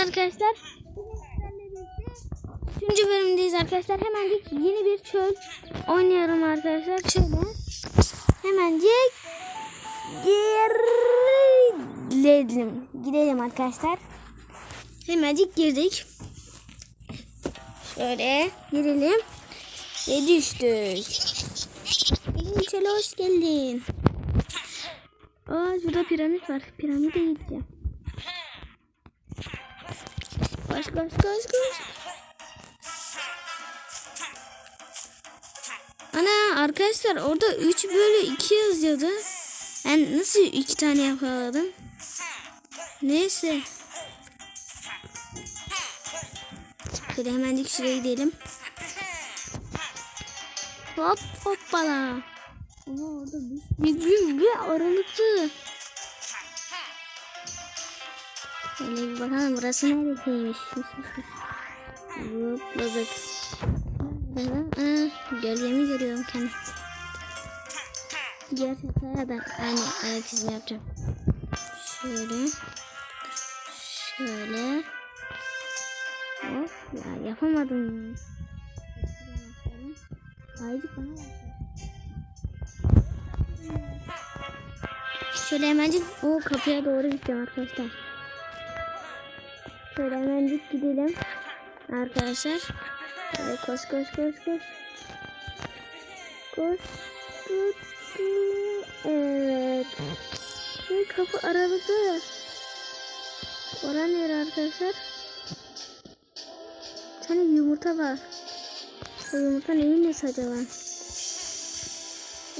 arkadaşlar. Üçüncü bölümdeyiz arkadaşlar. Hemencik yeni bir çöl oynuyorum arkadaşlar. Şöyle. Hemencik girelim. Gidelim arkadaşlar. Hemencik girdik. Şöyle girelim. Ve düştük. Benim çöle hoş geldin. Aa şurada piramit var. Piramide gideceğim. Koş koş koş koş. Ana arkadaşlar orada 3 bölü 2 yazıyordu. Ben nasıl iki tane yakaladım? Neyse. Şöyle hemencik şuraya gidelim. Hop hoppala. Ama orada büyük büyük bir aralıktı. Şöyle bir bakalım burası neredeymiş. Zıpladık. Aa, gölgemi görüyorum kendim. Diğer sefere de aynı ayak izini yapacağım. Şöyle. Şöyle. Hop ya yapamadım. Haydi bana. Şöyle hemencik o kapıya doğru gideceğim arkadaşlar. Şöyle hemencik gidelim. Arkadaşlar. Şöyle koş koş koş koş. Koş. Koş. Evet. Ve kapı aralıklı. Ora nere arkadaşlar? Bir yumurta var. O yumurta neyin nesi acaba?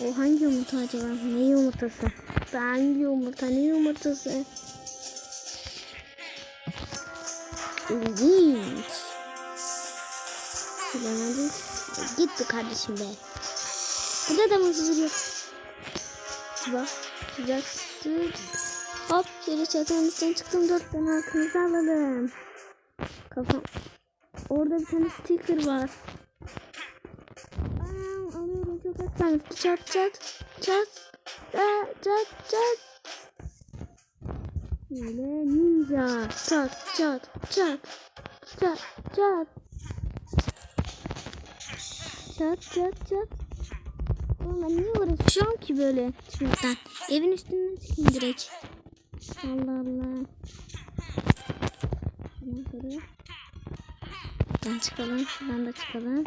O hangi yumurta acaba? Ne yumurtası? Hangi yumurta? Ne yumurtası? İlginç. Bilemedik. Gitti kardeşim be. Burada da mı huzur yok? Bak. Güzel. Süt. Hop. Şöyle çatının üstüne çıktım. Dört tane arkamızı alalım. Kafam. Orada bir tane sticker var. Anam alıyorum çok az tane. Çat çat. Çat. Çat çat çat. Böyle ninja. Çat çat çat. Çat çat. Çat çat çat. Oğlum ben niye uğraşıyorum ki böyle çıkmaktan? Evin üstünden çıkayım direkt. Allah Allah. Şuradan. Şuradan çıkalım. Şuradan da çıkalım.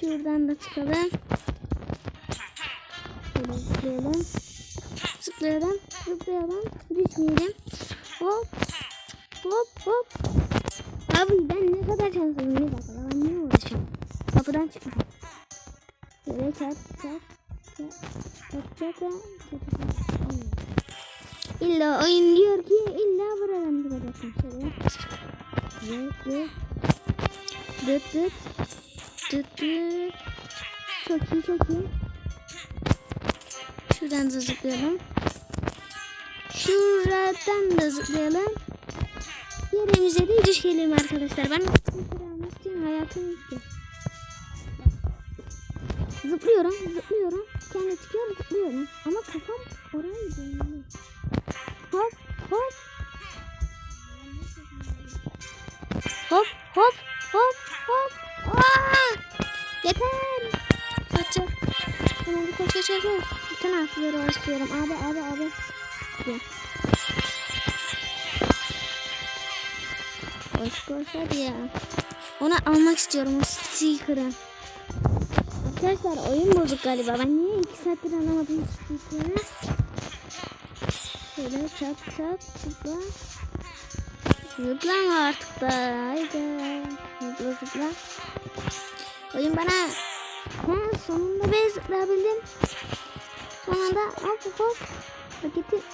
Şuradan da çıkalım. Şöyle zıplayalım. Zıplayalım. Zıplayalım. Düşmeyelim. Hop. Hop hop. Abi ben ne kadar şanslıyım. Bir dakika ben niye uğraşıyorum? Kapıdan çıkma. Çat. Çat çat çat. çat, çat. İlla oyun diyor ki illa buradan çıkacaksın. Şöyle. Dıt dıt. Dıt dıt. Dıt dıt. Çok iyi çok iyi. Şuradan da zıplayalım. Şuradan da zıplayalım. Yerimize de düşelim arkadaşlar. Ben için hayatım bitti. Zıplıyorum, zıplıyorum. Kendi çıkıyorum, zıplıyorum. Ama kafam oraya dönüyor. Hop, hop. Hop, hop, hop, hop. Aa! Yeter. Kaçacak. Koş. Bütün harfleri başlıyorum. Abi, abi, abi. Gel. Koş, koş hadi ya. Onu almak istiyorum o sticker'ı. Arkadaşlar oyun bozuk galiba. Ben niye iki saattir alamadım sticker'ı? Şöyle çat çat zıpla. Zıplama artık da. Haydi. Zıpla zıpla. Oyun bana ha, sonunda ben zıplayabildim. Hop hop hop. Paketi.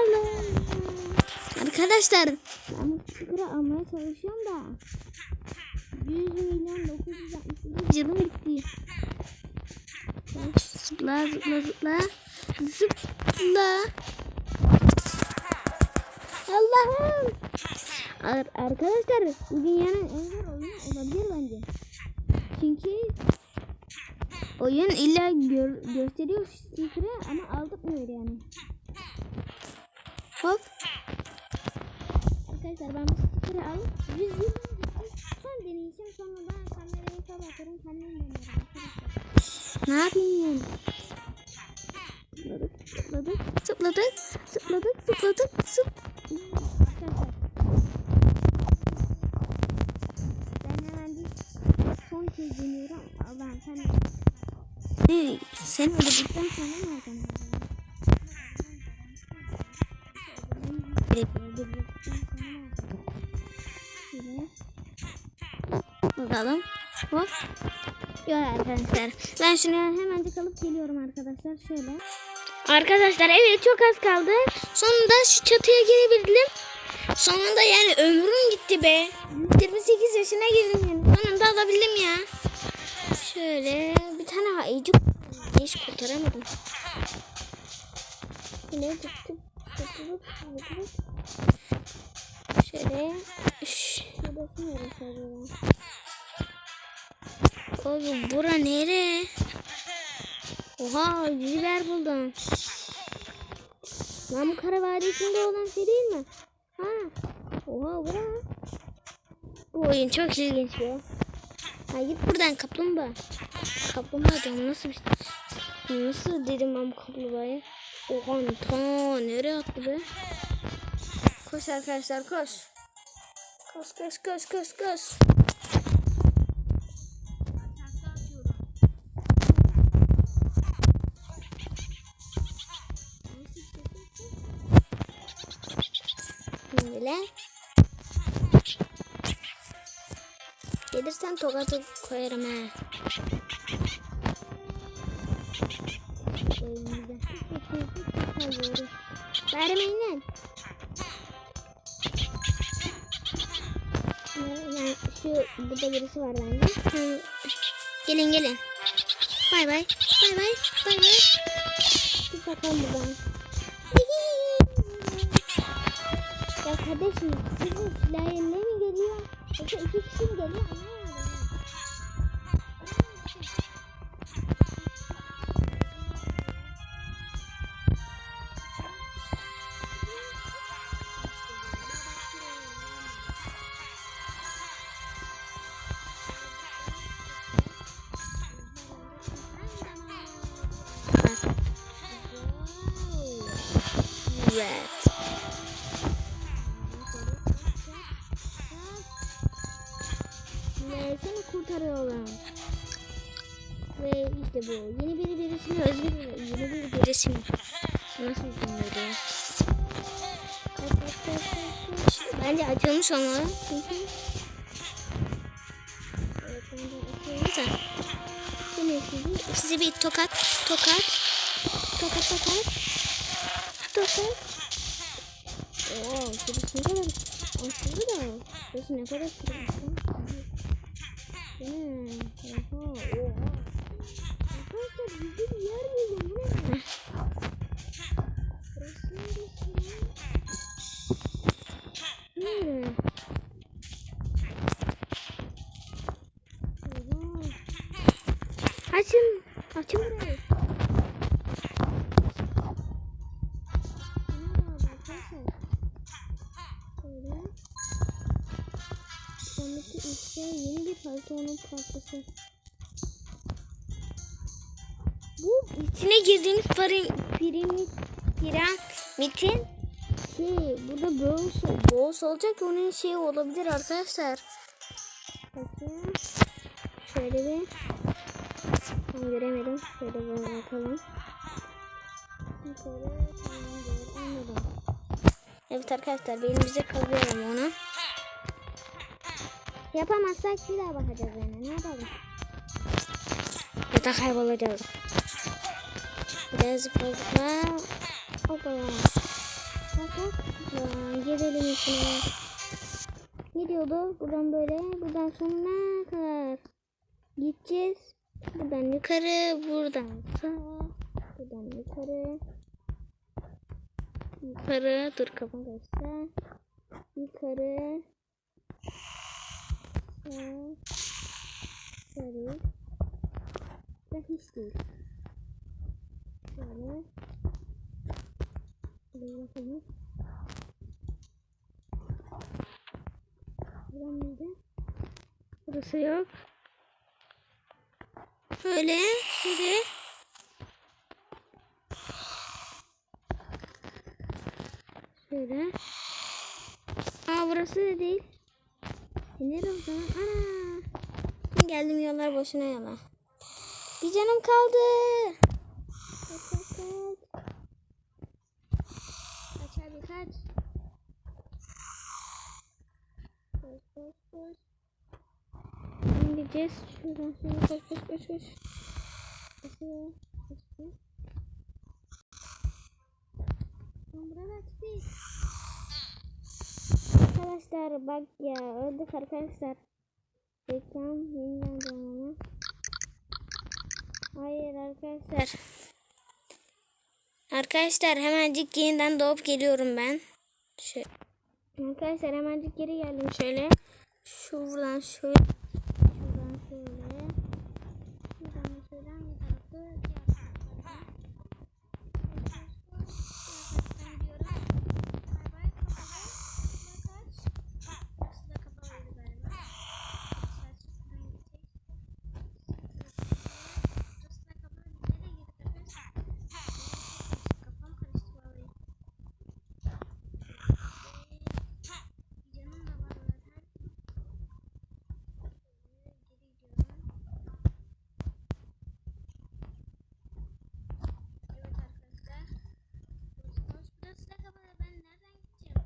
Allah'ım. Arkadaşlar ben sticker'ı almaya çalışıyorum da 100 milyon 968 yılım bitti. Zıpla zıpla zıpla. Zıpla. Allah'ım. Ar- Arkadaşlar bu dünyanın en zor oyunu olabilir bence. Çünkü oyun illa gör- gösteriyor sticker'ı ama aldırmıyor yani. Hop. Arkadaşlar ben bu stikeri alıp 100 yıl son deneyeceğim sonra da kamerayı kapatırım kendim denerim arkadaşlar. Ne yapayım? Zıpladık, zıpladık, zıpladık, zıpladık, zıpladık, zıp. Arkadaşlar. Ben hemen bir son kez deniyorum. Allah'ım sen ne? Sen öldürdükten sonra ne yapacaksın? Bakalım. Hop. Yok arkadaşlar. Ben şunu hemencik alıp geliyorum arkadaşlar. Şöyle. Arkadaşlar evet çok az kaldı. Sonunda şu çatıya girebildim. Sonunda yani ömrüm gitti be. 28 yaşına girdim yani. Sonunda alabildim ya. Şöyle bir tane ayıcık hiç kurtaramadım. Şöyle tık tık tık Şöyle şurası neresi? Oğlum bura nere? Oha biber buldum. Lan bu kara vadisinde olan şey değil mi? Ha. Oha bura. Bu oyun çok ilginç ya. Ha git buradan kaplumbağa. Kaplumbağa diyorum nasıl bir Nasıl dedim ben bu kaplumbağaya? Oha ta nereye attı be? Koş arkadaşlar koş. Koş koş koş koş koş. Böyle. Gelirsen tokatı koyarım he. Vermeyin şu burada birisi var bence. Gelin gelin. Bay bay. Bay bay. Bay bay. Bir bakalım buradan. ya kardeşim sizin silah eline mi geliyor? Yoksa iki kişi mi geliyor? Anlamadım. Yeni bir birisi mi? Nasıl kaç. Bence açılmış sizi, size bir tokat, tokat, tokat, tokat, tokat. Oo, burası ne kadar aslında da burası ne kadar lan. Hmm, oha, parçası. Bu içine girdiğimiz parim, piramit, piramitin şey burada boğus, boğus olacak onun şeyi olabilir arkadaşlar. Bakın. Şöyle bir tam göremedim. Şöyle bir bakalım. Anladım. Evet arkadaşlar benim bize kalıyorum onu. Yapamazsak bir daha bakacağız yani. Ne yapalım? Ya da kaybolacağız. Biraz zıpladıkla. Hoppa. Ya, Girelim içine. Ne diyordu? Buradan böyle. Buradan sonuna kadar. Gideceğiz. Buradan yukarı. Buradan sağa. Buradan yukarı. Yukarı. Dur kafam karıştı. Yukarı. Sağa. Yukarı. Da hiç değil. Şöyle. Şöyle bakalım. mıydı? Burası yok. Böyle. Şöyle. Şöyle. Aa burası da değil. E, Nere o zaman? Ana. Ben geldim yollar boşuna yola. Bir canım kaldı. Kaç kaç kaç. Kaç hadi kaç. Koş koş koş. Şimdi gideceğiz. Şuradan şöyle koş koş koş koş. Koşuyor. Koşuyor. Lan buradan açık değil. Arkadaşlar bak ya öldük arkadaşlar. Reklam yeniden denemem. Hayır arkadaşlar. Arkadaşlar hemencik yeniden doğup geliyorum ben. Şu, arkadaşlar hemencik geri geldim şöyle. Şuradan şöyle. Şuradan şöyle. Şuradan da şuradan bir tarafı. diğer taraftan. Evet arkadaşlar. Koş burası da kapalı. Ben nereden gideceğim?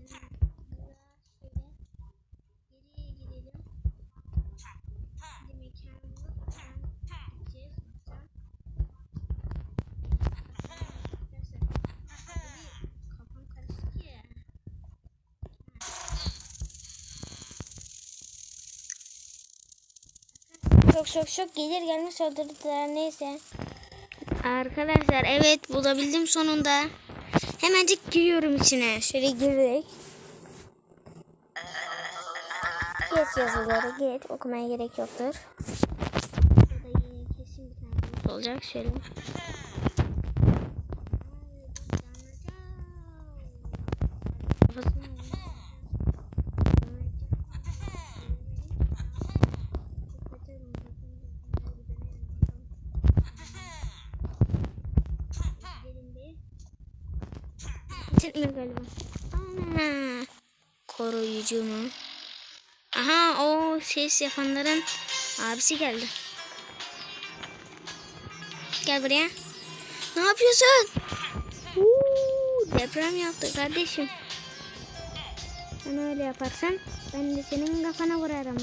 Ben burada şöyle geriye gidelim. Şimdi mekanımızı falan gideceğiz. Bakacağım. Arkadaşlar. Abi, Kafam karıştı ki. Çok çok çok gelir gelmez öldürdüler neyse. Arkadaşlar evet bulabildim sonunda. Hemencik giriyorum içine. Şöyle girdik. Geç yazıları geç. Okumaya gerek yoktur. Burada yine kesin bir tane buluş olacak. Şöyle. Bitirmiyor galiba. Ana. Koruyucu mu? Aha o ses yapanların abisi geldi. Gel buraya. Ne yapıyorsun? Uuu, deprem yaptı kardeşim. Sen öyle yaparsan ben de senin kafana vurarım.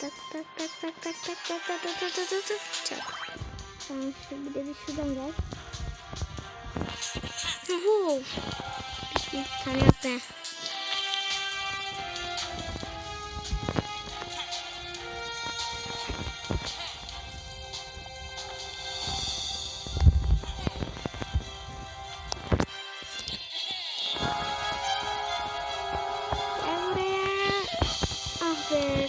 Tak tak tak tak tak tak tak tak tak tak tak tak. Tamam şu bir de şuradan gel. Oho. Bir, tane. Ah be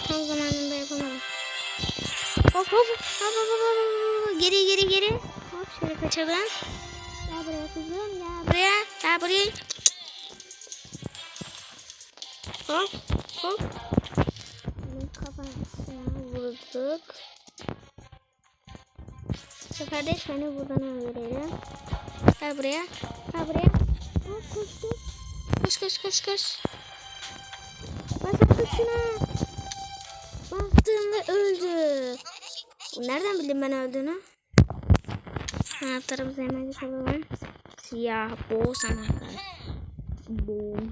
hop hop hop hop hop, hop. Geri geri geri. Hop şöyle kaçalım. Gel buraya kızım gel buraya. Gel buraya. Hop hop. Kafasına vurduk. Bu sefer de seni buradan öldürelim. Gel buraya. Gel buraya. Hop koş koş. Koş koş koş koş. Bas artık şuna. Bastım ve öldü. Nereden bildin ben öldüğünü? Anahtarımızı hemen alalım. Siyah boğaz anahtar. Boğaz.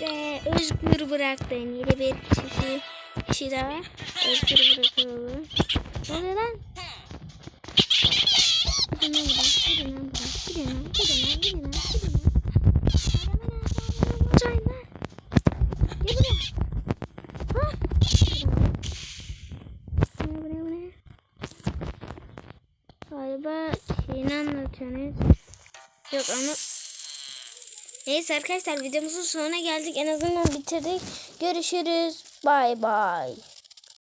Ve özgür bıraktın. Yine bir kişi, kişi daha özgür bırakalım. Ne oluyor lan? Gidin lan buradan. Gidin lan buradan. Gidin lan. Gidin lan. Gidin lan. Gidin lan. Aramın ağzına vuracağım lan. Gel buraya. Ha? Bu ne bu ne bu ne? Galiba şeyini anlatıyorsunuz. Yok ama Neyse arkadaşlar videomuzun sonuna geldik. En azından bitirdik. Görüşürüz. Bay bay.